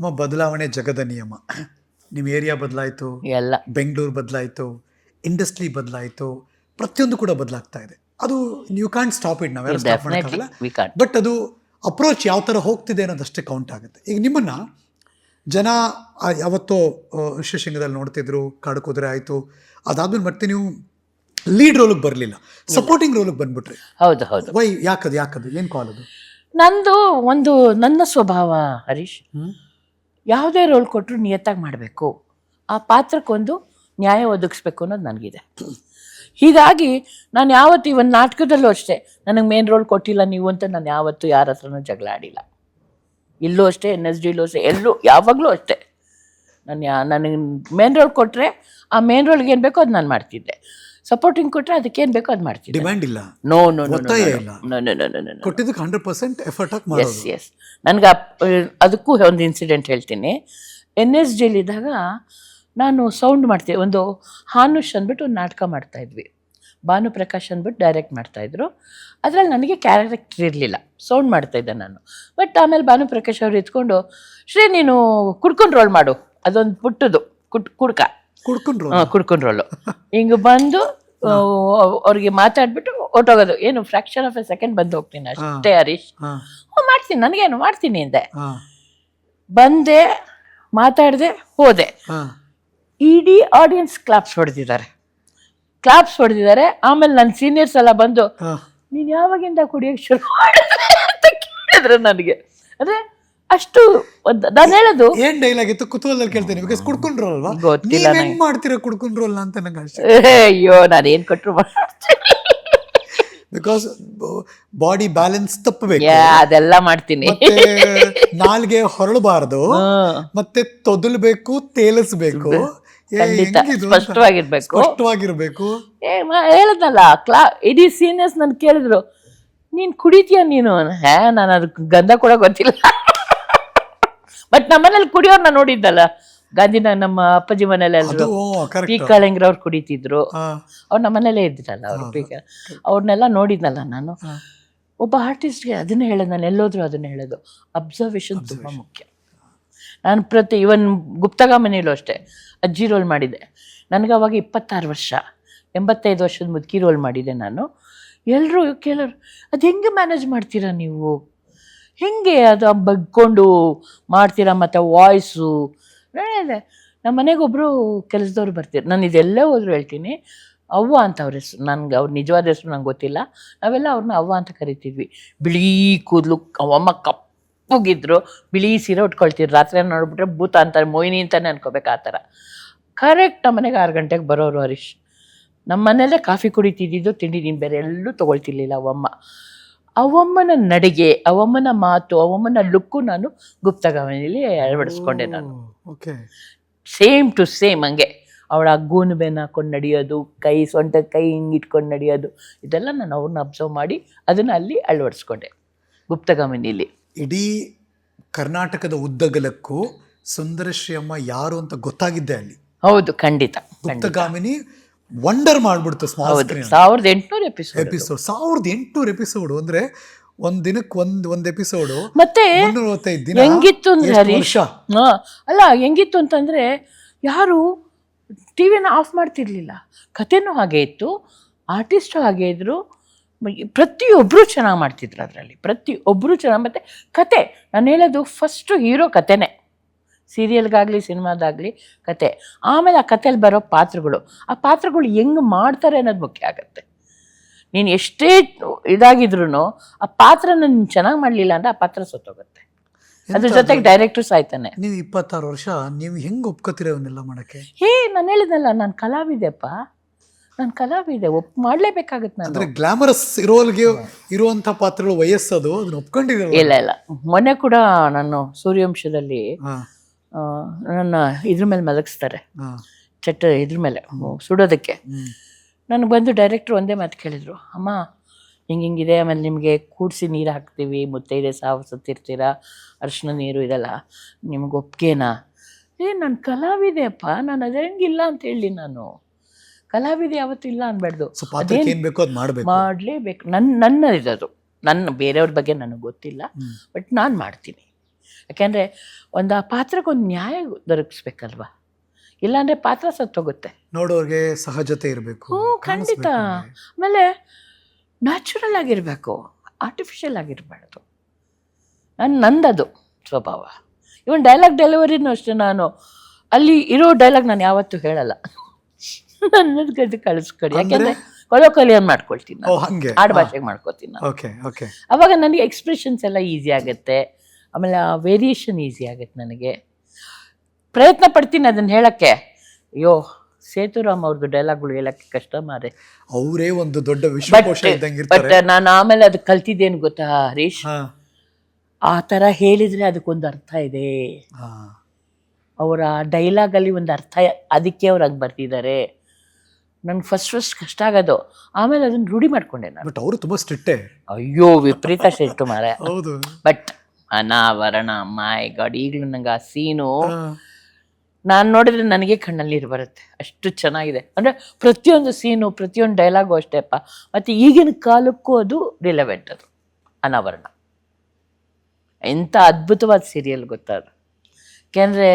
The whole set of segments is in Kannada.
ಅಮ್ಮ ಬದಲಾವಣೆ ಜಗದ ನಿಯಮ. ನಿಮ್ಮ ಏರಿಯಾ ಬದಲಾಯಿತು ಎಲ್ಲ. ಬೆಂಗಳೂರು ಬದಲಾಯಿತು ಇಂಡಸ್ಟ್ರಿ ಬದಲಾಯಿತು ಪ್ರತಿಯೊಂದು ಕೂಡ ಬದಲಾಗ್ತಾ ಇದೆ. ಅದು ಯು ಕ್ಯಾನ್ ಸ್ಟಾಪ್ ಇಟ್ ನಾವೆಲ್ಲ ಸ್ಟಾಪ್ ಮಾಡೋಕ್ಕಾಗಲ್ಲ ಬಟ್ ಅದು ಅಪ್ರೋಚ್ ಯಾವ ಥರ ಹೋಗ್ತಿದೆ ಅನ್ನೋದಷ್ಟೇ ಕೌಂಟ್ ಆಗುತ್ತೆ. ಈಗ ನಿಮ್ಮನ್ನು ಜನ ಯಾವತ್ತೋ ವಿಶ್ವಶೃಂಗದಲ್ಲಿ ನೋಡ್ತಿದ್ರು ಕಾಡು ಕುದುರೆ ಆಯಿತು. ಅದಾದ್ಮೇಲೆ ಮತ್ತೆ ನೀವು ಲೀಡ್ ರೋಲಿಗೆ ಬರಲಿಲ್ಲ. ಸಪೋರ್ಟಿಂಗ್ ರೋಲಿಗೆ ಬಂದ್ಬಿಟ್ರಿ. ಹೌದು ಹೌದು. ವೈ ಯಾಕದು ಯಾಕದು ಏನು ಕಾಲ್ ಅದು? ನಂದು ಒಂದು ನನ್ನ ಸ್ವಭಾವ ಹರೀಶ್. ಹ್ಮ್? ಯಾವುದೇ ರೋಲ್ ಕೊಟ್ಟರು ನಿಯತ್ತಾಗಿ ಮಾಡಬೇಕು. ಆ ಪಾತ್ರಕ್ಕೊಂದು ನ್ಯಾಯ ಒದಗಿಸ್ಬೇಕು ಅನ್ನೋದು ನನಗಿದೆ. ಹೀಗಾಗಿ ನಾನು ಯಾವತ್ತು ಒಂದು ನಾಟಕದಲ್ಲೂ ಅಷ್ಟೇ, ನನಗೆ ಮೇನ್ ರೋಲ್ ಕೊಟ್ಟಿಲ್ಲ ನೀವು ಅಂತ ನಾನು ಯಾವತ್ತೂ ಯಾರ ಹತ್ರನೂ ಜಗಳ ಆಡಿಲ್ಲ. ಇಲ್ಲೂ ಅಷ್ಟೇ ಎನ್ ಎಸ್ ಡಿಲೂ ಅಷ್ಟೇ, ಎಲ್ಲೂ, ಯಾವಾಗಲೂ ಅಷ್ಟೇ. ನಾನು ಯಾ, ನನಗೆ ಮೇನ್ ರೋಲ್ ಕೊಟ್ಟರೆ ಆ ಮೇನ್ ರೋಲ್ಗೆ ಏನು ಬೇಕೋ ಅದು ನಾನು ಮಾಡ್ತಿದ್ದೆ. ಸಪೋರ್ಟಿಂಗ್ ಕೊಟ್ಟರೆ ಅದಕ್ಕೆ ಏನು ಬೇಕೋ ಅದು ಮಾಡ್ತೀವಿ ಡಿಮ್ಯಾಂಡ್ ಇಲ್ಲ. No no no. ನೋ ಕೊಟ್ಟಿದ್ದಕ್ಕೆ ಹಂಡ್ರೆಡ್ ಪರ್ಸೆಂಟ್ ಎಫರ್ಟ್ ಹಾಕಿ ಎಸ್ ಎಸ್ ನನಗೆ ಅದಕ್ಕೂ ಒಂದು ಇನ್ಸಿಡೆಂಟ್ ಹೇಳ್ತೀನಿ. ಎನ್ ಎಸ್ ಡಿಲಿದ್ದಾಗ ನಾನು ಸೌಂಡ್ ಮಾಡ್ತೀನಿ ಒಂದು ಹಾನುಷ್ ಅಂದ್ಬಿಟ್ಟು ಒಂದು ನಾಟಕ ಮಾಡ್ತಾಯಿದ್ವಿ ಭಾನು ಪ್ರಕಾಶ್ ಅಂದ್ಬಿಟ್ಟು ಡೈರೆಕ್ಟ್ ಮಾಡ್ತಾಯಿದ್ರು ಅದರಲ್ಲಿ ನನಗೆ ಕ್ಯಾರೆಕ್ಟರ್ ಇರಲಿಲ್ಲ. ಸೌಂಡ್ ಮಾಡ್ತಾಯಿದ್ದೆ ನಾನು. ಬಟ್ ಆಮೇಲೆ ಭಾನು ಪ್ರಕಾಶ್ ಅವ್ರು ಇದ್ಕೊಂಡು ಶ್ರೀ ನೀನು ಕುಡ್ಕೊಂಡು ರೋಲ್ ಮಾಡು. ಅದೊಂದು ಪುಟ್ಟದು. ಕುಟ್ ಕುಡ್ಕ. ಕುಡ್ಕೊಂಡು ರೋಲು ಹಿಂಗೆ ಬಂದು ಅವ್ರಿಗೆ ಮಾತಾಡ್ಬಿಟ್ಟು ಹೊರ್ಟೋಗೋದು. ಏನು ಫ್ರಾಕ್ಷನ್ ಆಫ್ ಎ ಸೆಕೆಂಡ್ ಬಂದು ಹೋಗ್ತೀನಿ ಅಷ್ಟೇ ಹರೀಶ್. ಮಾಡ್ತೀನಿ. ನನಗೇನು ಮಾಡ್ತೀನಿ ಅಂದೆ. ಬಂದೆ ಮಾತಾಡಿದೆ ಹೋದೆ. ಇಡೀ ಆಡಿಯನ್ಸ್ ಕ್ಲಾಪ್ಸ್ ಹೊಡೆದಿದ್ದಾರೆ. ಕ್ಲಾಪ್ಸ್ ಹೊಡೆದಿದ್ದಾರೆ. ಆಮೇಲೆ ನನ್ನ ಸೀನಿಯರ್ಸ್ ಎಲ್ಲ ಬಂದು ನೀನು ಯಾವಾಗಿಂದ ಕುಡಿಯೋಕ್ಕೆ ಶುರು ಮಾಡಿದ್ರೆ ಅಂತ ಕೇಳಿದ್ರು ನನಗೆ. ಅಂದರೆ ಅಷ್ಟು ನಾನು ಹೇಳೋದು ಏನ್ ಡೈಲಾಗ್ ಇತ್ತು ಕುತೂಹಲದಲ್ಲಿ ಕೇಳ್ತೇನೆ. ಬಿಕಾಸ್ ಕುಡ್ಕೊಂಡ್ರು ಅಲ್ವಾ ಗೊತ್ತಿಲ್ಲ ನೀವ್ ಹೆಂಗ್ ಮಾಡ್ತೀರಾ ಕುಡ್ಕೊಂಡ್ರು ಅಲ್ಲ ಅಂತ ನಂಗೆ ಅಷ್ಟೇ ಅಯ್ಯೋ ನಾನು ಏನ್ ಕೊಟ್ರು ಬಿಕಾಸ್ ಬಾಡಿ ಬ್ಯಾಲೆನ್ಸ್ ತಪ್ಪಬೇಕು. ಯಾ ಅದೆಲ್ಲ ಮಾಡ್ತೀನಿ. ಮತ್ತೆ ನಾಲ್ಗೆ ಹೊರಳಬಾರದು. ಮತ್ತೆ ತೊದಲ್ಬೇಕು ತೇಲಿಸ್ಬೇಕು. ಏ, ಖಂಡಿತ. ಹೆಂಗಿದು ಅಂತ. ಸ್ಪಷ್ಟವಾಗಿರ್ಬೇಕು. ಸ್ಪಷ್ಟವಾಗಿರ್ಬೇಕು. ಏ ಮ- ಹೇಳದ್ನಲ್ಲ ಕ್ಲಾ ಇಡೀ ಸೀನಿಯರ್ಸ್ ನನ್ ಕೇಳಿದ್ರು ನೀನ್ ಕುಡಿತೀಯ ನೀನು? ಹೇ ನಾನು ಅದಕ್ಕೆ ಗಂಧ ಕೂಡ ಗೊತ್ತಿಲ್ಲ. ಬಟ್ ನಮ್ಮನೇಲಿ ಕುಡಿಯೋರ್ನ ನೋಡಿದ್ದಲ್ಲ? ಗಾಂಧಿನ ನಮ್ಮ ಅಪ್ಪಾಜಿ ಮನೇಲಿ ಎಲ್ರು ಪಿ ಕಾಳಂಗ್ರ ಅವ್ರು ಕುಡಿತಿದ್ರು. ಅವ್ರು ನಮ್ಮನೇಲೇ ಇದ್ರಲ್ಲ ಅವ್ರು ಪೀಕ. ಅವ್ರನ್ನೆಲ್ಲ ನೋಡಿದ್ನಲ್ಲ ನಾನು. ಒಬ್ಬ ಆರ್ಟಿಸ್ಟ್ಗೆ ಅದನ್ನೇ ಹೇಳೋದು ನಾನು ಎಲ್ಲೋದ್ರು ಅದನ್ನ ಹೇಳೋದು. ಅಬ್ಸರ್ವೇಷನ್ ತುಂಬ ಮುಖ್ಯ. ನಾನು ಪ್ರತಿ ಇವನ್ ಗುಪ್ತಗಾಮನಿಲೂ ಅಷ್ಟೇ ಅಜ್ಜಿ ರೋಲ್ ಮಾಡಿದೆ. ನನಗೆ ಅವಾಗ ಇಪ್ಪತ್ತಾರು ವರ್ಷ. ಎಂಬತ್ತೈದು ವರ್ಷದ ಮುದುಕಿ ರೋಲ್ ಮಾಡಿದೆ ನಾನು. ಎಲ್ಲರೂ ಕೇಳೋರು ಅದು ಹೆಂಗೆ ಮ್ಯಾನೇಜ್ ಮಾಡ್ತೀರಾ ನೀವು? ಹೆಂಗೆ ಅದು ಬಗ್ಕೊಂಡು ಮಾಡ್ತೀರಾ ಮತ್ತು ವಾಯ್ಸು ನಮ್ಮ ಮನೆಗೆ ಒಬ್ಬರು ಕೆಲಸದವ್ರು ಬರ್ತೀರಿ ನಾನು ಇದೆಲ್ಲೇ ಹೋದ್ರು ಹೇಳ್ತೀನಿ. ಅವ್ವ ಅಂತ ಅವ್ರ ಹೆಸರು. ನನಗೆ ಅವ್ರ ನಿಜವಾದ ಹೆಸರು ನಂಗೆ ಗೊತ್ತಿಲ್ಲ. ನಾವೆಲ್ಲ ಅವ್ರನ್ನ ಅವ್ವ ಅಂತ ಕರಿತಿದ್ವಿ. ಬಿಳಿ ಕೂದಲು ಅವಮ್ಮ ಕಪ್ಪುಗಿದ್ರು. ಬಿಳಿ ಸೀರೆ ಉಟ್ಕೊಳ್ತಿದ್ರು. ರಾತ್ರಿ ನೋಡಿಬಿಟ್ರೆ ಭೂತ ಅಂತಾರೆ ಮೊಯ್ನಿ ಅಂತಲೇ ಅನ್ಕೋಬೇಕು ಆ ಥರ. ಕರೆಕ್ಟ್ ನಮ್ಮ ಮನೆಗೆ ಆರು ಗಂಟೆಗೆ ಬರೋರು ಹರೀಶ್. ನಮ್ಮ ಮನೆಯಲ್ಲೇ ಕಾಫಿ ಕುಡಿತಿದ್ದಿದ್ದು, ತಿಂಡಿ ನೀನು ಬೇರೆ ಎಲ್ಲೂ ತೊಗೊಳ್ತಿರ್ಲಿಲ್ಲ ಅವಮ್ಮ ಅವಮ್ಮನ ನಡಿಗೆ ಅವಮ್ಮನ ಮಾತು ಅವಮ್ಮನ ಲುಕ್ಕು ನಾನು ಗುಪ್ತಗಾಮಿನಲ್ಲಿ ಅಳವಡಿಸ್ಕೊಂಡೆ ನಾನು. ಓಕೆ. ಸೇಮ್ ಟು ಸೇಮ್ ಹಂಗೆ. ಅವಳ ಗೂನು ಬೆನ್ ಹಾಕೊಂಡು ನಡೆಯೋದು ಕೈ ಸೊಂಟ ಕೈ ಹಿಂಗೆ ಇಟ್ಕೊಂಡು ನಡೆಯೋದು ಇದೆಲ್ಲ ನಾನು ಅವ್ರನ್ನ ಅಬ್ಸರ್ವ್ ಮಾಡಿ ಅದನ್ನು ಅಲ್ಲಿ ಅಳವಡಿಸ್ಕೊಂಡೆ ಗುಪ್ತಗಾಮಿನಿಲಿ ಇಡೀ ಕರ್ನಾಟಕದ ಉದ್ದಗಲಕ್ಕೂ ಸುಂದರಶ್ರೀ ಅಮ್ಮ ಯಾರು ಅಂತ ಗೊತ್ತಾಗಿದ್ದೆ ಅಲ್ಲಿ. ಹೌದು ಖಂಡಿತ ಖಂಡಿತ. ಗುಪ್ತಗಾಮಿನಿ ವಂಡರ್ ಮಾಡ್ಬಿಡ್ತು ಸ್ಮಾಲ್ ಸಾವಿರದ ಎಂಟುನೂರು ಎಪಿಸೋಡ್ ಎಪಿಸೋಡ್ ಸಾವಿರದ ಎಂಟುನೂರು ಎಪಿಸೋಡ್ ಅಂದ್ರೆ ಒಂದ್ ದಿನಕ್ಕೆ ಒಂದ್ ಒಂದ್ ಎಪಿಸೋಡು ಮತ್ತೆ ದಿನ ಹೆಂಗಿತ್ತು ಅಂದ್ರೆ ಹರೀಶ್ ಅಲ್ಲ? ಹೆಂಗಿತ್ತು ಅಂತಂದ್ರೆ ಯಾರು ಟಿವಿನ ಆಫ್ ಮಾಡ್ತಿರ್ಲಿಲ್ಲ. ಕಥೆನೂ ಹಾಗೆ ಇತ್ತು ಆರ್ಟಿಸ್ಟು ಹಾಗೆ ಇದ್ರು ಪ್ರತಿಯೊಬ್ಬರು ಚೆನ್ನಾಗಿ ಮಾಡ್ತಿದ್ರು ಅದರಲ್ಲಿ. ಪ್ರತಿಯೊಬ್ಬರು ಚೆನ್ನಾಗಿ ಮತ್ತೆ ಕತೆ ನಾನು ಹೇಳೋದು ಫಸ್ಟು ಹೀರೋ ಕತೆನೇ. ಸೀರಿಯಲ್ಗಾಗಲಿ ಸಿನಿಮಾದಾಗಲಿ ಕತೆ. ಆಮೇಲೆ ಆ ಕಥೆಯಲ್ಲಿ ಬರೋ ಪಾತ್ರಗಳು. ಆ ಪಾತ್ರಗಳು ಹೆಂಗೆ ಮಾಡ್ತಾರೆ ಅನ್ನೋದು ಮುಖ್ಯ ಆಗುತ್ತೆ. ನೀನು ಎಷ್ಟೇ ಇದಾಗಿದ್ರು ಆ ಪಾತ್ರನ ನೀನು ಚೆನ್ನಾಗಿ ಮಾಡಲಿಲ್ಲ ಅಂದ್ರೆ ಆ ಪಾತ್ರ ಸೊತ್ತೋಗುತ್ತೆ. ಅದ್ರ ಜೊತೆಗೆ ಡೈರೆಕ್ಟರ್ ಸಾಯ್ತಾನೆ. ನೀವು ಇಪ್ಪತ್ತಾರು ವರ್ಷ ನೀವು ಹೆಂಗ್ ಒಪ್ಕೋತೀರ ಅವನ್ನೆಲ್ಲ ಮಾಡೋಕ್ಕೆ? ಹೇ ನಾನು ಹೇಳಿದ್ನಲ್ಲ ನಾನು ಕಲಾವಿದೆಪ್ಪ. ನಾನು ಕಲಾವಿದೆ ಒಪ್ ಮಾಡಲೇಬೇಕಾಗುತ್ತೆ ನಾನು. ಅಂದರೆ ಗ್ಲಾಮರಸ್ ಇರೋಲ್ಗೆ ಇರುವಂಥ ಪಾತ್ರಗಳು ವಯಸ್ಸದು ಅದನ್ನ ಒಪ್ಕೊಂಡಿದ್ದೀನಿ ಇಲ್ಲ ಇಲ್ಲ. ಮೊನ್ನೆ ಕೂಡ ನಾನು ಸೂರ್ಯವಂಶದಲ್ಲಿ ನನ್ನ ಇದ್ರ ಮೇಲೆ ಮಲಗಿಸ್ತಾರೆ. ಚಟ್ಟ ಇದ್ರ ಮೇಲೆ ಸುಡೋದಕ್ಕೆ. ನನಗೆ ಬಂದು ಡೈರೆಕ್ಟ್ರು ಒಂದೇ ಮಾತು ಕೇಳಿದರು ಅಮ್ಮ ಹಿಂಗೆ ಹಿಂಗಿದೆ ಆಮೇಲೆ ನಿಮಗೆ ಕೂಡಿಸಿ ನೀರು ಹಾಕ್ತೀವಿ ಮುತ್ತೈದೆ ಸಾವು ಸತ್ತಿರ್ತೀರ ಅರಿಶಿನ ನೀರು ಇದೆಲ್ಲ ನಿಮ್ಗೆ ಒಪ್ಗೆನಾ? ಏ ನಾನು ಕಲಾವಿದೆ ಅಪ್ಪ ನಾನು ಅದೇ ಹೆಂಗಿಲ್ಲ ಅಂತ ಹೇಳಿ ನಾನು. ಕಲಾವಿದೆ ಯಾವತ್ತೂ ಇಲ್ಲ ಅನ್ಬಾರ್ದು ಮಾಡಲೇಬೇಕು ನನ್ನ ನನ್ನ ಅದು ನನ್ನ ಬೇರೆಯವ್ರ ಬಗ್ಗೆ ನನಗೆ ಗೊತ್ತಿಲ್ಲ. ಬಟ್ ನಾನು ಮಾಡ್ತೀನಿ. ಯಾಕೆಂದರೆ ಒಂದು ಆ ಪಾತ್ರಕ್ಕೊಂದು ನ್ಯಾಯ ದೊರಕಿಸ್ಬೇಕಲ್ವಾ? ಇಲ್ಲಾಂದರೆ ಪಾತ್ರ ಸತ್ತೋಗುತ್ತೆ. ನೋಡೋರಿಗೆ ಸಹಜತೆ ಇರಬೇಕು ಹ್ಞೂ ಖಂಡಿತ. ಆಮೇಲೆ ನ್ಯಾಚುರಲ್ ಆಗಿರಬೇಕು ಆರ್ಟಿಫಿಷಿಯಲ್ ಆಗಿರಬಾರ್ದು. ನಾನು ನಂದದು ಸ್ವಭಾವ. ಇವನ್ ಡೈಲಾಗ್ ಡೆಲಿವರಿನೂ ಅಷ್ಟೇ ನಾನು. ಅಲ್ಲಿ ಇರೋ ಡೈಲಾಗ್ ನಾನು ಯಾವತ್ತೂ ಹೇಳಲ್ಲ. ನನ್ನ ಗದ್ದು ಕಳಿಸ್ಕೊಡಿ. ಯಾಕೆಂದರೆ ಕೊಲೋಕಲಿಯನ್ ಮಾಡ್ಕೊಳ್ತೀನಿ ಆಡು ಭಾಷೆಗೆ ಮಾಡ್ಕೊತೀನಿ ನಾನು. Okay okay. ಅವಾಗ ನನಗೆ ಎಕ್ಸ್ಪ್ರೆಷನ್ಸ್ ಎಲ್ಲ ಈಸಿ ಆಗುತ್ತೆ. ಆಮೇಲೆ ಆ ವೇರಿಯೇಷನ್ ಈಸಿ ಆಗುತ್ತೆ ನನಗೆ. ಪ್ರಯತ್ನ ಪಡ್ತೀನಿ ಅದನ್ನು ಹೇಳೋಕ್ಕೆ. ಅಯ್ಯೋ ಸೇತುರಾಮ್ ಅವ್ರದ್ದು ಡೈಲಾಗ್ಗಳು ಹೇಳಕ್ಕೆ ಕಷ್ಟ ಮಾರೆ. ಅವರೇ ಒಂದು ದೊಡ್ಡ ವಿಶ್ವಕೋಶ ಇದ್ದಂಗೆ ಬಟ್ ನಾನು ಆಮೇಲೆ ಅದು ಕಲ್ತಿದ್ದೇನು ಗೊತ್ತಾ ಹರೀಶ್? ಆ ಥರ ಹೇಳಿದರೆ ಅದಕ್ಕೊಂದು ಅರ್ಥ ಇದೆ. ಅವರ ಅವರ ಡೈಲಾಗಲ್ಲಿ ಒಂದು ಅರ್ಥ ಅದಕ್ಕೆ ಅವ್ರು ಹಂಗೆ ಬರ್ತಿದ್ದಾರೆ. ನಂಗೆ ಫಸ್ಟ್ ಫಸ್ಟ್ ಕಷ್ಟ ಆಗೋದು. ಆಮೇಲೆ ಅದನ್ನು ರೂಢಿ ಮಾಡ್ಕೊಂಡೆ ನಾನು. ಬಟ್ ಅವರು ತುಂಬ ಸ್ಟ್ರಿಕ್ಟೇ ಅಯ್ಯೋ ವಿಪರೀತ ಸ್ಟ್ರಿಕ್ಟ್ ಮಾರೆ. ಹೌದು. ಬಟ್ ಅನಾವರಣ ಮೈ ಗಾಡ್. ಈಗಲೂ ನಂಗೆ ಆ ಸೀನು. ನಾನು ನೋಡಿದ್ರೆ ನನಗೆ ಕಣ್ಣಲ್ಲಿ ನೀರು ಬರುತ್ತೆ. ಅಷ್ಟು ಚೆನ್ನಾಗಿದೆ. ಅಂದರೆ ಪ್ರತಿಯೊಂದು ಸೀನು ಪ್ರತಿಯೊಂದು ಡೈಲಾಗು ಅಷ್ಟೇಪ್ಪ ಮತ್ತು ಈಗಿನ ಕಾಲಕ್ಕೂ ಅದು ರಿಲೆವೆಂಟ್ ಅದು. ಅನಾವರಣ. ಎಂಥ ಅದ್ಭುತವಾದ ಸೀರಿಯಲ್ ಗೊತ್ತಾ ಅದು. ಯಾಕೆಂದರೆ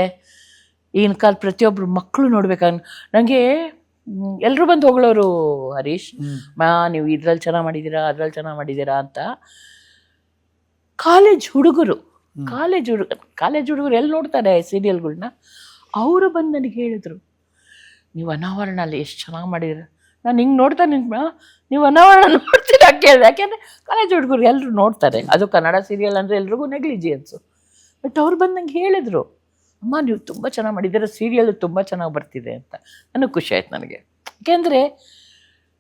ಈಗಿನ ಕಾಲ ಪ್ರತಿಯೊಬ್ಬರು ಮಕ್ಕಳು ನೋಡ್ಬೇಕಾಗ ನನಗೆ ಎಲ್ಲರೂ ಬಂದು ಹೊಗಳೋರು ಹರೀಶ್. ಮಾ ನೀವು ಇದ್ರಲ್ಲಿ ಚೆನ್ನಾಗಿ ಮಾಡಿದ್ದೀರಾ ಅದ್ರಲ್ಲಿ ಚೆನ್ನಾಗಿ ಮಾಡಿದ್ದೀರಾ ಅಂತ. ಕಾಲೇಜ್ ಹುಡುಗರು. ಕಾಲೇಜ್ ಹುಡುಗ ಕಾಲೇಜ್ ಹುಡುಗರು ಎಲ್ಲಿ ನೋಡ್ತಾರೆ ಸೀರಿಯಲ್ಗಳನ್ನ ಅವರು ಬಂದು ನನಗೆ ಹೇಳಿದರು ನೀವು ಅನಾವರಣ ಅಲ್ಲಿ ಎಷ್ಟು ಚೆನ್ನಾಗಿ ಮಾಡಿದ್ರೆ? ನಾನು ಹಿಂಗೆ ನೋಡ್ತಾ ನಿಂತ ನೀವು ಅನಾವರಣ ನೋಡ್ತೀರಾ? ಕೇಳಿದೆ. ಯಾಕೆಂದರೆ ಕಾಲೇಜ್ ಹುಡುಗರು ಎಲ್ಲರೂ ನೋಡ್ತಾರೆ. ಅದು ಕನ್ನಡ ಸೀರಿಯಲ್ ಅಂದರೆ ಎಲ್ರಿಗೂ ನೆಗ್ಲಿಜಿಯನ್ಸು ಬಟ್ ಅವ್ರು ಬಂದು ನಂಗೆ ಹೇಳಿದರು ಅಮ್ಮ ನೀವು ತುಂಬ ಚೆನ್ನಾಗಿ ಮಾಡಿದ್ದೀರ ಸೀರಿಯಲ್ ತುಂಬ ಚೆನ್ನಾಗಿ ಬರ್ತಿದೆ ಅಂತ. ನನಗೆ ಖುಷಿ ಆಯ್ತು ನನಗೆ. ಯಾಕೆಂದರೆ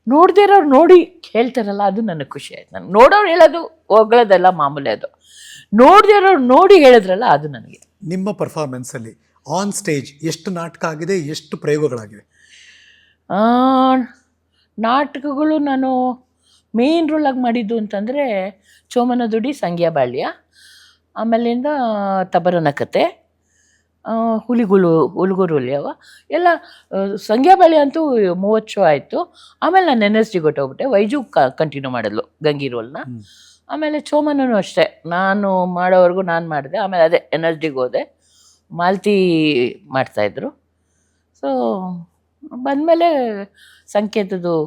ನೋಡದೇ ಇರೋರು ನೋಡಿ ಹೇಳ್ತಾರಲ್ಲ ಅದು ನನಗೆ ಖುಷಿ ಆಯ್ತು. ನನಗೆ ನೋಡೋರು ಹೇಳೋದು ಹೋಗೋದೆಲ್ಲ ಮಾಮೂಲಿ ಅದು. ನೋಡದೇ ಇರೋರು ನೋಡಿ ಹೇಳಿದ್ರಲ್ಲ ಅದು ನನಗೆ. ನಿಮ್ಮ ಪರ್ಫಾರ್ಮೆನ್ಸಲ್ಲಿ ಆನ್ ಸ್ಟೇಜ್ ಎಷ್ಟು ನಾಟಕ ಆಗಿದೆ ಎಷ್ಟು ಪ್ರಯೋಗಗಳಾಗಿವೆ? ಆ, ನಾಟಕಗಳು ನಾನು ಮೇನ್ ರೋಲಾಗಿ ಮಾಡಿದ್ದು ಅಂತಂದರೆ ಚೋಮನದುಡಿ ಸಂಗ್ಯಾ ಬಾಳ್ಯ ಆಮೇಲಿಂದ ತಬರನ ಕತೆ. ಹುಲಿಗುಳು ಹುಲ್ಗುರು ಹುಲಿಯವ. ಎಲ್ಲ ಆ, ಸಂಗ್ಯಾ ಬಾಳ್ಯ ಅಂತೂ ಮೂವತ್ತು ಶೋ ಆಯಿತು. ಆಮೇಲೆ ನಾನು ಎನ್ ಎಸ್ ಡಿ ಹೊಟ್ಟೋಗ್ಬಿಟ್ಟೆ ವೈಜು ಕಂಟಿನ್ಯೂ ಮಾಡಿದ್ಲು ಗಂಗಿ ರೋಲ್ನ ಆಮೇಲೆ ಚೋಮನೂ ಅಷ್ಟೇ. ನಾನು ಮಾಡೋವರೆಗೂ ನಾನು ಮಾಡಿದೆ. ಆಮೇಲೆ ಅದೇ ಎನ್ ಎಸ್ ಡಿಗೆ ಹೋದೆ. ಮಾಲ್ತಿ ಮಾಡ್ತಾಯಿದ್ರು ಸೊ ಬಂದಮೇಲೆ ಸಂಕೇತದ್ದು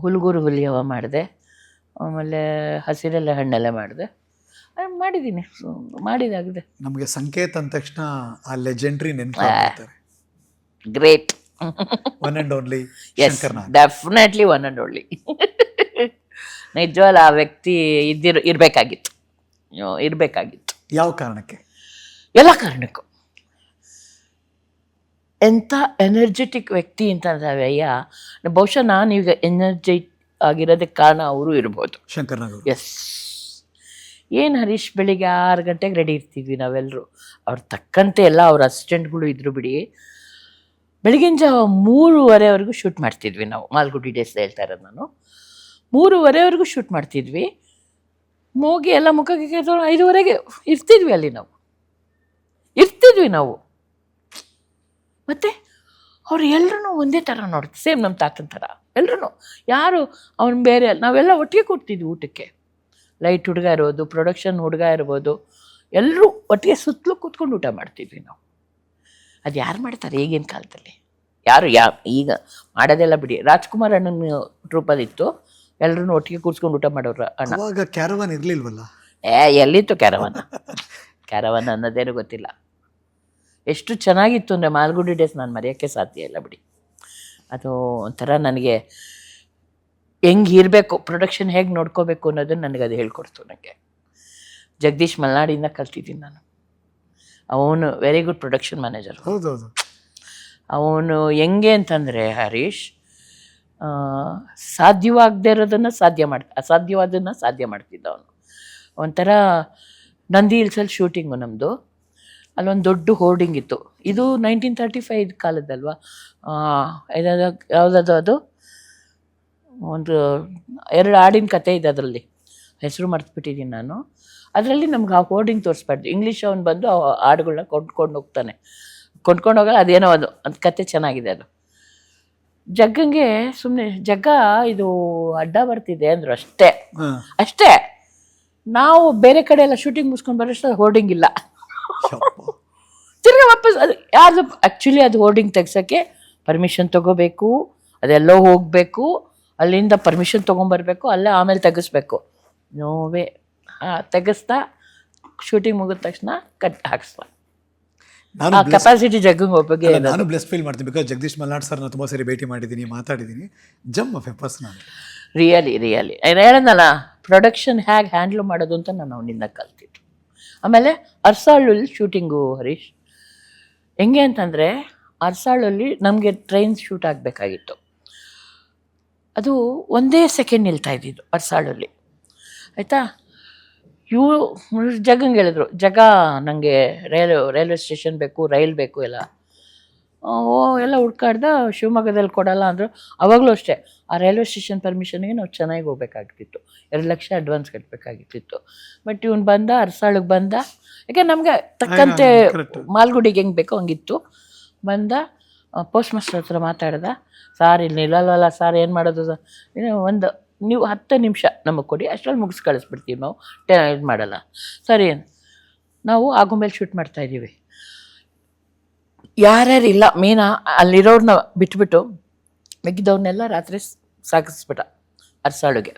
ಹುಲ್ಗೂರು ಹುಲಿಯವ ಮಾಡಿದೆ. ಆಮೇಲೆ ಹಸಿರೆಲ್ಲ ಹಣ್ಣೆಲ್ಲ ಮಾಡಿದೆ. ಮಾಡಿದ್ದೀನಿ. ಮಾಡಿದಾಗಿದೆ ನಮಗೆ ಸಂಕೇತ ಅಂದ ತಕ್ಷಣ ಆ legendary ನೆನಪಾಗ್ತಾರೆ great one and only yes definitely one and only ನಿಜವಾಗ್ಲೂ ಆ ವ್ಯಕ್ತಿ ಇದ್ದಿರ ಇರಬೇಕಾಗಿತ್ತು. ಇರಬೇಕಾಗಿತ್ತು. ಯಾವ ಕಾರಣಕ್ಕೆ? ಎಲ್ಲ ಕಾರಣಕ್ಕೂ. ಎಂಥ ಎನರ್ಜೆಟಿಕ್ ವ್ಯಕ್ತಿ ಅಂತ ಅಯ್ಯ ಬಹುಶಃ ನಾನು ಈಗ ಎನರ್ಜಿ ಆಗಿರೋದಕ್ಕೆ ಕಾರಣ ಅವರು ಇರ್ಬೋದು. ಶಂಕರ್ ಎಸ್ ಏನು ಹರೀಶ್ ಬೆಳಿಗ್ಗೆ ಆರು ಗಂಟೆಗೆ ರೆಡಿ ಇರ್ತಿದ್ವಿ ನಾವೆಲ್ಲರೂ ಅವ್ರ ತಕ್ಕಂತೆ ಎಲ್ಲ ಅವ್ರ ಅಸಿಸ್ಟೆಂಟ್ಗಳು ಇದ್ರು ಬಿಡಿ. ಬೆಳಗಿನ ಜಾವ ಮೂರುವರೆವರೆಗೂ ಶೂಟ್ ಮಾಡ್ತಿದ್ವಿ ನಾವು. ಮಾಲ್ಗುಡಿ ಡೇಸ್ ಹೇಳ್ತಾ ಇರೋದು ನಾನು. ಮೂರುವರೆವರೆಗೂ ಶೂಟ್ ಮಾಡ್ತಿದ್ವಿ. ಮೂಗಿ ಎಲ್ಲ ಮುಖಕ್ಕೆ ಐದುವರೆಗೆ ಇರ್ತಿದ್ವಿ ಅಲ್ಲಿ ನಾವು. ಇರ್ತಿದ್ವಿ ನಾವು. ಮತ್ತೆ ಅವ್ರು ಎಲ್ಲರೂ ಒಂದೇ ಥರ ನೋಡ್ತೀವಿ ಸೇಮ್ ನಮ್ಮ ತಾತನ ಥರ ಎಲ್ಲರೂ ಯಾರು ಅವ್ನು ಬೇರೆ ನಾವೆಲ್ಲ ಒಟ್ಟಿಗೆ ಕೊಡ್ತಿದ್ವಿ ಊಟಕ್ಕೆ. ಲೈಟ್ ಹುಡುಗ ಇರ್ಬೋದು ಪ್ರೊಡಕ್ಷನ್ ಹುಡುಗ ಇರ್ಬೋದು ಎಲ್ಲರೂ ಒಟ್ಟಿಗೆ ಸುತ್ತಲೂ ಕೂತ್ಕೊಂಡು ಊಟ ಮಾಡ್ತಿದ್ವಿ ನಾವು. ಅದು ಯಾರು ಮಾಡ್ತಾರೆ ಈಗಿನ ಕಾಲದಲ್ಲಿ? ಯಾರು ಯಾ ಈಗ ಮಾಡೋದೆಲ್ಲ ಬಿಡಿ. ರಾಜ್ಕುಮಾರ್ ಅಣ್ಣನ ಟ್ರೂಪಲ್ಲಿತ್ತು ಎಲ್ಲರೂ ಒಟ್ಟಿಗೆ ಕೂತ್ಕೊಂಡು ಊಟ ಮಾಡೋರು ಅಣ್ಣ. ಅವಾಗ ಕ್ಯಾರವನ್ ಇರಲಿಲ್ವಲ್ಲ? ಏ ಎಲ್ಲಿತ್ತು ಕ್ಯಾರವನ್? ಕ್ಯಾರವನ್ ಅನ್ನೋದೇನು ಗೊತ್ತಿಲ್ಲ. ಎಷ್ಟು ಚೆನ್ನಾಗಿತ್ತು ಅಂದರೆ ಮಾಲ್ಗುಡಿ ಡೇಸ್ ನಾನು ಮರೆಯೋಕ್ಕೆ ಸಾಧ್ಯ ಇಲ್ಲ ಬಿಡಿ. ಅದು ಒಂಥರ ನನಗೆ ಹೆಂಗೆ ಇರಬೇಕು? ಪ್ರೊಡಕ್ಷನ್ ಹೇಗೆ ನೋಡ್ಕೋಬೇಕು ಅನ್ನೋದನ್ನು ನನಗೆ ಅದು ಹೇಳ್ಕೊಡ್ತು ನನಗೆ ಜಗದೀಶ್ ಮಲ್ನಾಡಿಂದ ಕಲ್ತಿದ್ದೀನಿ ನಾನು. ಅವನು ವೆರಿ ಗುಡ್ ಪ್ರೊಡಕ್ಷನ್ ಮ್ಯಾನೇಜರ್ ಹೌದೌದು. ಅವನು ಹೆಂಗೆ ಅಂತಂದರೆ ಹರೀಶ್ ಸಾಧ್ಯವಾಗದೇ ಇರೋದನ್ನು ಸಾಧ್ಯ ಮಾಡ್ ಅಸಾಧ್ಯವಾದನ್ನು ಸಾಧ್ಯ ಮಾಡ್ತಿದ್ದ ಅವನು. ಒಂಥರ ನಂದಿ ಹಿಲ್ಸಲ್ಲಿ ಶೂಟಿಂಗು ನಮ್ಮದು ಅಲ್ಲೊಂದು ದೊಡ್ಡ ಹೋರ್ಡಿಂಗ್ ಇತ್ತು. ಇದು ನೈನ್ಟೀನ್ ತರ್ಟಿ ಫೈವ್ ಕಾಲದಲ್ವಾ ಯಾವುದಾದ್ರು ಅದು? ಒಂದು ಎರಡು ಹಾಡಿನ ಕತೆ ಇದೆ ಅದರಲ್ಲಿ. ಹೆಸರು ಮರ್ತ್ಬಿಟ್ಟಿದ್ದೀನಿ ನಾನು. ಅದರಲ್ಲಿ ನಮ್ಗೆ ಆ ಹೋರ್ಡಿಂಗ್ ತೋರಿಸ್ಬಾರ್ದು. ಇಂಗ್ಲೀಷ್ ಅವನು ಬಂದು ಆ ಹಾಡುಗಳನ್ನ ಕೊಂಡ್ಕೊಂಡು ಹೋಗ್ತಾನೆ. ಕೊಂಡ್ಕೊಂಡು ಹೋಗಲ್ಲ ಅದೇನೋ ಅದು ಅದು ಕತೆ ಚೆನ್ನಾಗಿದೆ ಅದು. ಜಗ್ಗಂಗೆ ಸುಮ್ಮನೆ ಜಗ್ಗ ಇದು ಅಡ್ಡ ಬರ್ತಿದೆ ಅಂದರು ಅಷ್ಟೇ. ಅಷ್ಟೇ. ನಾವು ಬೇರೆ ಕಡೆ ಎಲ್ಲ ಶೂಟಿಂಗ್ ಮುಗಿಸ್ಕೊಂಡು ಬರೋಷ್ಟು ಹೋರ್ಡಿಂಗ್ ಇಲ್ಲ. ತಿರ್ಗಿ ತಿರ್ಗಾ ವಾಪಸ್ ಅದು ಯಾರ್ದು ಆ್ಯಕ್ಚುಲಿ ಅದು ಹೋರ್ಡಿಂಗ್ ತೆಗ್ಸೋಕ್ಕೆ ಪರ್ಮಿಷನ್ ತಗೋಬೇಕು ಅದೆಲ್ಲೋ ಹೋಗಬೇಕು. ಅಲ್ಲಿಂದ ಪರ್ಮಿಷನ್ ತೊಗೊಂಬರ್ಬೇಕು ಅಲ್ಲೇ ಆಮೇಲೆ ತೆಗೆಸ್ಬೇಕು. ನೋವೇ ತೆಗಿಸ್ತಾ ಶೂಟಿಂಗ್ ಮುಗಿದ ತಕ್ಷಣ ಕಟ್ ಹಾಕಿಸ್ತಾ. ನಾನು ಕೆಪಾಸಿಟಿ ಜಗ್ಗಂಗೆ ಒಬ್ಬಗೆ ನಾನು ಬ್ಲೆಸ್ ಫೀಲ್ ಮಾಡ್ತೀನಿ ಬಿಕಾಸ್ ಜಗದೀಶ್ ಮಲ್ನಾಡ್ ಸರ್ನ ತುಂಬ ಸರಿ ಭೇಟಿ ಮಾಡಿದ್ದೀನಿ ಮಾತಾಡಿದ್ದೀನಿ. ಜಮ್ ಆಫ್ ಎಫರ್ಸ್ ನಾನು. ರಿಯಲಿ ರಿಯಲಿ ಹೇಳೋದಲ್ಲ ಪ್ರೊಡಕ್ಷನ್ ಹೇಗೆ ಹ್ಯಾಂಡ್ಲ್ ಮಾಡೋದು ಅಂತ ನಾನು ಅವನಿಂದ ಕಲ್ತಿದ್ದು. ಆಮೇಲೆ ಅರ್ಸಾಳಲ್ಲಿ ಶೂಟಿಂಗು ಹರೀಶ್. ಹೆಂಗೆ ಅಂತಂದರೆ ಅರ್ಸಾಳಲ್ಲಿ ನಮಗೆ ಟ್ರೈನ್ ಶೂಟ್ ಆಗಬೇಕಾಗಿತ್ತು. ಅದು ಒಂದೇ ಸೆಕೆಂಡ್ ನಿಲ್ತಾ ಇದ್ದಿದ್ದು ಅರ್ಸಾಳಲ್ಲಿ. ಆಯಿತಾ? ಇವರು ಜಗಂಗೆ ಹೇಳಿದ್ರು ಜಗ ನನಗೆ ರೈಲ್ ರೈಲ್ವೆ ಸ್ಟೇಷನ್ ಬೇಕು ರೈಲ್ ಬೇಕು ಎಲ್ಲ. ಓ ಎಲ್ಲ ಹುಡ್ಕಾಡ್ದ ಶಿವಮೊಗ್ಗದಲ್ಲಿ ಕೊಡಲ್ಲ ಅಂದರು. ಅವಾಗಲೂ ಅಷ್ಟೇ ಆ ರೈಲ್ವೆ ಸ್ಟೇಷನ್ ಪರ್ಮಿಷನ್ಗೆ ನಾವು ಚೆನ್ನಾಗಿ ಹೋಗ್ಬೇಕಾಗ್ತಿತ್ತು. ಎರಡು ಲಕ್ಷ ಅಡ್ವಾನ್ಸ್ ಕಟ್ಟಬೇಕಾಗಿತ್ತು ಬಟ್ ಇವನು ಬಂದ ಅರಸಾಳಿಗೆ ಬಂದ. ಯಾಕೆ ನಮಗೆ ತಕ್ಕಂತೆ. ಮಾಲ್ಗುಡಿಗೆ ಹೆಂಗೆ ಬೇಕೋ ಹಂಗಿತ್ತು. ಬಂದ ಪೋಸ್ಟ್ ಮಾಸ್ಟರ್ ಹತ್ರ ಮಾತಾಡ್ದ, ಸಾರ್, ಇಲ್ಲಿ ಸಾರ್, ಏನು ಮಾಡೋದು? ಸರ್ ಒಂದು, ನೀವು ಹತ್ತು ನಿಮಿಷ ನಮಗೆ ಕೊಡಿ, ಅಷ್ಟರಲ್ಲಿ ಮುಗಿಸ್ ಕಳಿಸ್ಬಿಡ್ತೀವಿ ನಾವು, ಟೆ, ಇದು ಮಾಡಲ್ಲ. ಸರಿ, ನಾವು ಆಗುಂಬೆಲ್ ಶೂಟ್ ಮಾಡ್ತಾಯಿದ್ದೀವಿ ಯಾರ್ಯಾರು ಇಲ್ಲ, ಮೇನ ಅಲ್ಲಿರೋರನ್ನ ಬಿಟ್ಬಿಟ್ಟು ಮಿಕ್ಕಿದವ್ರನ್ನೆಲ್ಲ ರಾತ್ರಿ ಸಾಗಿಸ್ಬಿಟ್ಟ ಅರ್ಸಾಳುಗೆ.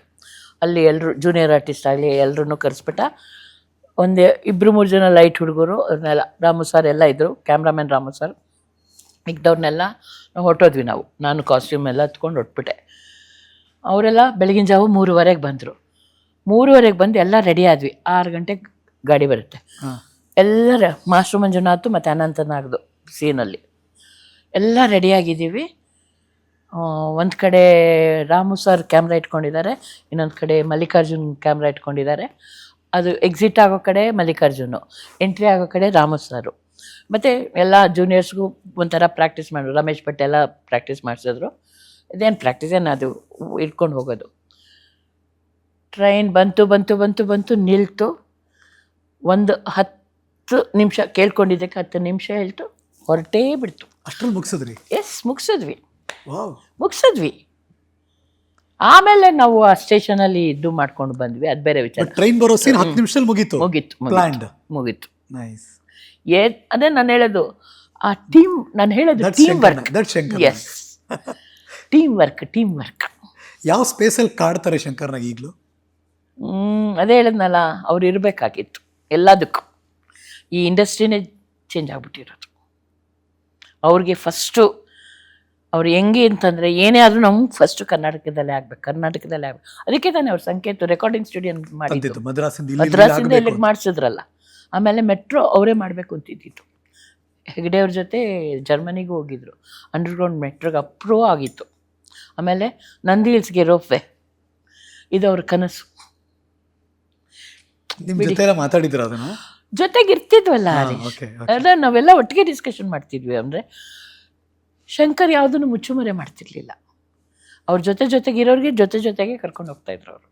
ಅಲ್ಲಿ ಎಲ್ಲರೂ ಜೂನಿಯರ್ ಆರ್ಟಿಸ್ಟ್ ಆಗಲಿ ಎಲ್ಲರೂ ಕರೆಸ್ಬಿಟ್ಟ, ಒಂದೇ ಇಬ್ಬರು ಮೂರು ಜನ ಲೈಟ್ ಹುಡುಗರು ಅವ್ರನ್ನೆಲ್ಲ ರಾಮು ಸರ್ ಎಲ್ಲ ಇದ್ದರು ಕ್ಯಾಮ್ರಾಮನ್ ರಾಮು ಸರ್ ಮಿಕ್ದವ್ರನ್ನೆಲ್ಲ ನಾವು ಹೊರಟೋದ್ವಿ ನಾವು. ನಾನು ಕಾಸ್ಟ್ಯೂಮ್ ಎಲ್ಲ ಹತ್ಕೊಂಡು ಹೊಟ್ಬಿಟ್ಟೆ ಅವರೆಲ್ಲ ಬೆಳಗಿನ ಜಾವ ಮೂರುವರೆಗೆ ಬಂದರು. ಮೂರುವರೆಗೆ ಬಂದು ಎಲ್ಲ ರೆಡಿ ಆದ್ವಿ. ಆರು ಗಂಟೆಗೆ ಗಾಡಿ ಬರುತ್ತೆ. ಎಲ್ಲರ ಮಾಸ್ಟರ್ ಮಂಜುನಾಥ್ ಮತ್ತು ಅನಂತನಾಗ್ದು ಸೀನಲ್ಲಿ ಎಲ್ಲ ರೆಡಿಯಾಗಿದ್ದೀವಿ ಒಂದು ಕಡೆ ರಾಮು ಸರ್ ಕ್ಯಾಮ್ರಾ ಇಟ್ಕೊಂಡಿದ್ದಾರೆ. ಇನ್ನೊಂದು ಕಡೆ ಮಲ್ಲಿಕಾರ್ಜುನ್ ಕ್ಯಾಮ್ರಾ ಇಟ್ಕೊಂಡಿದ್ದಾರೆ. ಅದು ಎಕ್ಸಿಟ್ ಆಗೋ ಕಡೆ ಮಲ್ಲಿಕಾರ್ಜುನು. ಎಂಟ್ರಿ ಆಗೋ ಕಡೆ ರಾಮು ಸರು ಮತ್ತು ಎಲ್ಲ ಜೂನಿಯರ್ಸ್ಗೂ ಒಂಥರ ಪ್ರಾಕ್ಟೀಸ್ ಮಾಡೋರು. ರಮೇಶ್ ಭಟ್ ಎಲ್ಲ ಪ್ರಾಕ್ಟೀಸ್ ಮಾಡಿಸಿದ್ರು. ಇದೇನು ಪ್ರಾಕ್ಟೀಸ್ ಏನು ಅದು? ಇಟ್ಕೊಂಡು ಹೋಗೋದು. ಟ್ರೈನ್ ಬಂತು ಬಂತು ಬಂತು ಬಂತು ನಿಲ್ತು. ಒಂದು ಹತ್ತು ನಿಮಿಷ ಕೇಳ್ಕೊಂಡಿದ್ದಕ್ಕೆ ಹತ್ತು ನಿಮಿಷ ಹೇಳ್ತು. ಹೊರಟೇ ಬಿಡ್ತು. ಅಷ್ಟರಲ್ಲಿ ಮುಗಿಸಿದ್ರಿ? ಎಸ್ ಮುಗಿಸಿದ್ವಿ. ಮುಗಿಸಿದ್ವಿ. ಆಮೇಲೆ ನಾವು ಆ ಸ್ಟೇಷನಲ್ಲಿ ಇದು ಮಾಡ್ಕೊಂಡು ಬಂದ್ವಿ. ಅದು ಬೇರೆ ವಿಚಾರ. ಟ್ರೈನ್ ಬರೋ ಸೀನ್ ಹತ್ತು ನಿಮಿಷದಲ್ಲಿ ಮುಗೀತು. ಮುಗೀತು ಮುಗೀತು. ನೈಸ್ ಏನ್ ಅದೇ ನಾನು ಹೇಳೋದು ಆ ಟೀಮ್ ನಾನು ಹೇಳೋದು team work yes team work team work ಯಾವ ಸ್ಪೇಸಲ್ಲಿ ಕಾಡ್ತಾರೆ ಶಂಕರ್ನಾಗ ಈಗಲೂ? ಅದೇ ಹೇಳಿದ್ನಲ್ಲ ಅವ್ರು ಇರಬೇಕಾಗಿತ್ತು ಎಲ್ಲದಕ್ಕೂ. ಈ ಇಂಡಸ್ಟ್ರಿನೇ ಚೇಂಜ್ ಆಗ್ಬಿಟ್ಟಿರೋದು. ಅವ್ರಿಗೆ ಫಸ್ಟು ಅವ್ರು ಹೆಂಗೆ ಅಂತಂದರೆ ಏನೇ ಆದರೂ ನಮ್ಗೆ ಫಸ್ಟು ಕರ್ನಾಟಕದಲ್ಲೇ ಆಗ್ಬೇಕು ಕರ್ನಾಟಕದಲ್ಲೇ ಆಗ್ಬೇಕು. ಅದಕ್ಕೆ ತಾನೇ ಅವ್ರ ಸಂಕೇತ ರೆಕಾರ್ಡಿಂಗ್ ಸ್ಟುಡಿಯೋ ಮಾಡಿದ್ದು. ಮದ್ರಾಸಿಂದ ಇಲ್ಲಿಗೆ ಮಾಡಿಸಿದ್ರಲ್ಲ. ಆಮೇಲೆ ಮೆಟ್ರೋ ಅವರೇ ಮಾಡಬೇಕು ಅಂತಿದ್ದಿತ್ತು ಹೆಗ್ಡೆಯವ್ರ ಜೊತೆ ಜರ್ಮನಿಗೂ ಹೋಗಿದ್ರು. ಅಂಡರ್ಗ್ರೌಂಡ್ ಮೆಟ್ರೋಗೆ ಅಪ್ರೂವ್ ಆಗಿತ್ತು. ಆಮೇಲೆ ನಂದಿ ಹಿಲ್ಸ್ಗೆ ರೋಪ್ವೆ. ಇದು ಅವ್ರ ಕನಸು. ಮಾತಾಡಿದ್ರ ಅದನ್ನ? ಜೊತೆಗೆ ಇರ್ತಿದ್ವಲ್ಲ ಅಲ್ಲ ನಾವೆಲ್ಲ ಒಟ್ಟಿಗೆ ಡಿಸ್ಕಷನ್ ಮಾಡ್ತಿದ್ವಿ ಅಂದರೆ ಶಂಕರ್ ಯಾವುದನ್ನು ಮುಚ್ಚುಮರೆ ಮಾಡ್ತಿರ್ಲಿಲ್ಲ. ಅವ್ರ ಜೊತೆ ಜೊತೆಗೆ ಇರೋರಿಗೆ ಜೊತೆ ಜೊತೆಗೆ ಕರ್ಕೊಂಡು ಹೋಗ್ತಾ ಇದ್ರು ಅವರು.